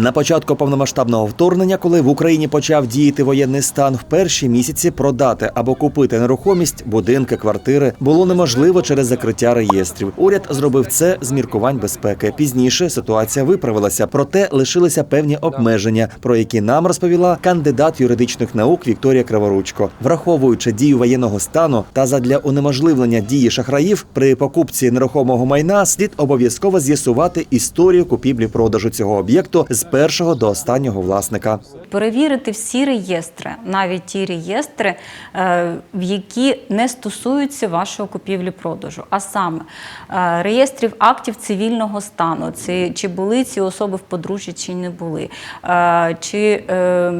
На початку повномасштабного вторгнення, коли в Україні почав діяти воєнний стан, в перші місяці продати або купити нерухомість, будинки, квартири було неможливо через закриття реєстрів. Уряд зробив це з міркувань безпеки. Пізніше ситуація виправилася, проте лишилися певні обмеження, про які нам розповіла кандидат юридичних наук Вікторія Криворучко. Враховуючи дію воєнного стану та задля унеможливлення дії шахраїв при покупці нерухомого майна, слід обов'язково з'ясувати історію купівлі-продажу цього об'єкту з першого до останнього власника. перевірити всі реєстри, навіть ті реєстри, е, в які не стосуються вашого купівлі-продажу, а саме е, реєстрів актів цивільного стану, це чи були ці особи в подружжі, чи не були, е, чи е,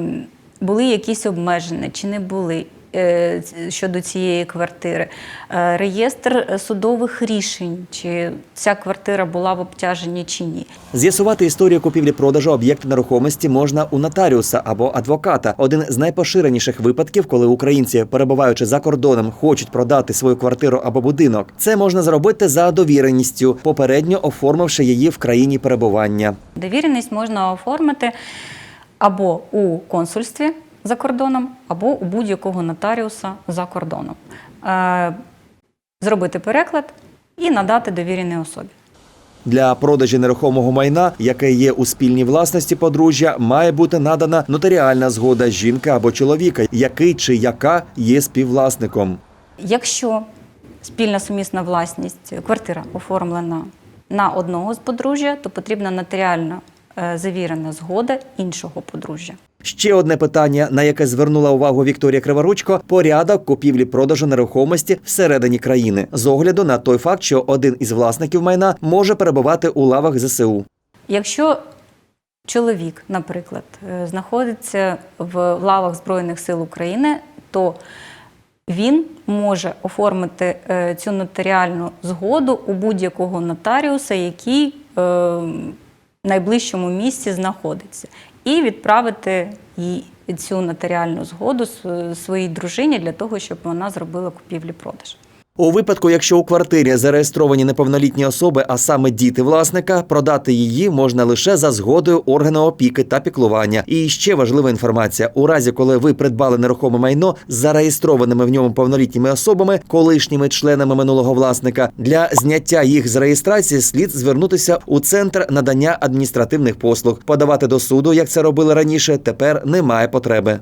були якісь обмеження, чи не були. Е, Щодо цієї квартири, Е, реєстр судових рішень, чи ця квартира була в обтяженні чи ні. З'ясувати історію купівлі-продажу об'єкту нерухомості можна у нотаріуса або адвоката. Один з найпоширеніших випадків, коли українці, перебуваючи за кордоном, хочуть продати свою квартиру або будинок. Це можна зробити за довіреністю, попередньо оформивши її в країні перебування. Довіреність можна оформити або у консульстві за кордоном, або у будь-якого нотаріуса за кордоном. Е, Зробити переклад і надати довіреній особі. Для продажі нерухомого майна, яке є у спільній власності подружжя, має бути надана нотаріальна згода жінки або чоловіка, який чи яка є співвласником. Якщо спільна сумісна власність, квартира оформлена на одного з подружжя, то потрібна нотаріальна завірена згода іншого подружжя. Ще одне питання, на яке звернула увагу Вікторія Криворучко: порядок купівлі-продажу нерухомості всередині країни з огляду на той факт, що один із власників майна може перебувати у лавах ЗСУ. Якщо чоловік, наприклад, е, знаходиться в лавах Збройних сил України, то він може оформити е, цю нотаріальну згоду у будь-якого нотаріуса, який е, найближчому місці знаходиться, і відправити їй цю нотаріальну згоду своїй дружині для того, щоб вона зробила купівлі-продаж. У випадку, якщо у квартирі зареєстровані неповнолітні особи, а саме діти власника, продати її можна лише за згодою органу опіки та піклування. І ще важлива інформація: у разі, коли ви придбали нерухоме майно з зареєстрованими в ньому повнолітніми особами, колишніми членами минулого власника, для зняття їх з реєстрації слід звернутися у центр надання адміністративних послуг. Подавати до суду, як це робили раніше, тепер немає потреби.